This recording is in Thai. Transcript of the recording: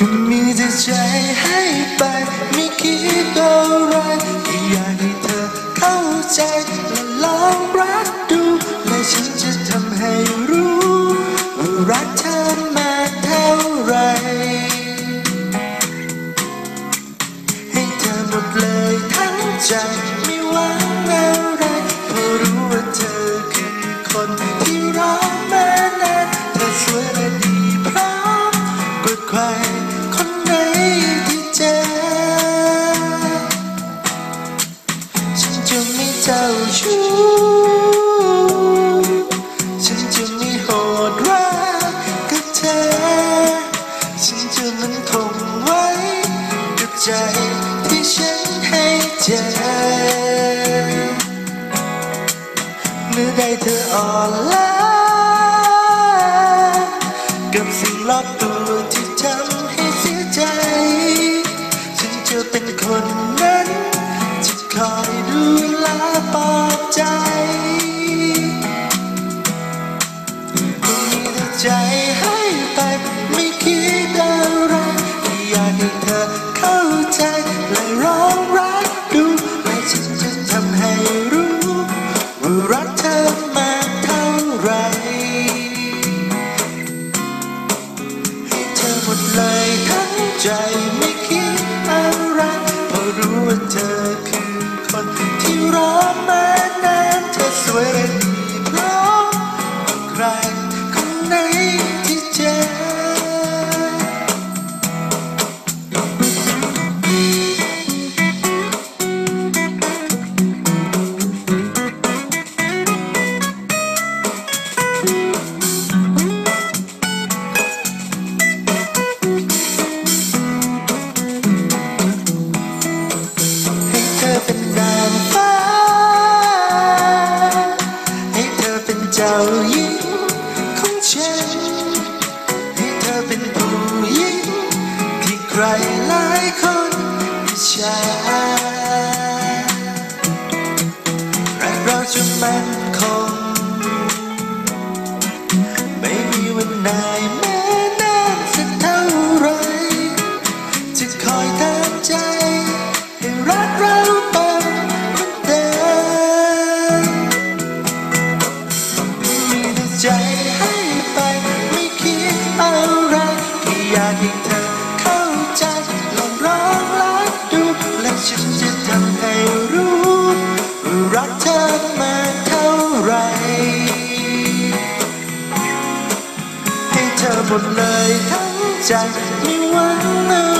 ก็มีแต่ใจให้ไปไม่คิดอะไรแค่อยากให้เธอเข้าใจและลองรักดูและฉันจะทำให้รู้ว่ารักเธอมาเท่าไหรให้เธอหมดเลยทั้งใจไม่วัง เจ้าชู้ฉันจะไม่โหดร้ายกับเธอ ฉันจะมันคงไว้กับใจที่ฉันให้เจอเมื่อใดเธออ่อนล้าานเธอสวยและดีพร้อมกว่าใครคนไหน เจ้าหญิงของฉันให้เธอเป็นผู้หญิงที่ใครหลายคนอิจฉารักเราจะมั่นคงไม่มีวันไหนแม้นานสักเท่าไรจะคอย ใจให้ไปไม่คิดอะไรแค่อยากให้เธอเข้าใจลองร้องรักดูและฉันจะทำให้รู้ว่ารักเธอมาเท่าไหรให้เธอหมดเลยทั้งใจไม่หวังอะไร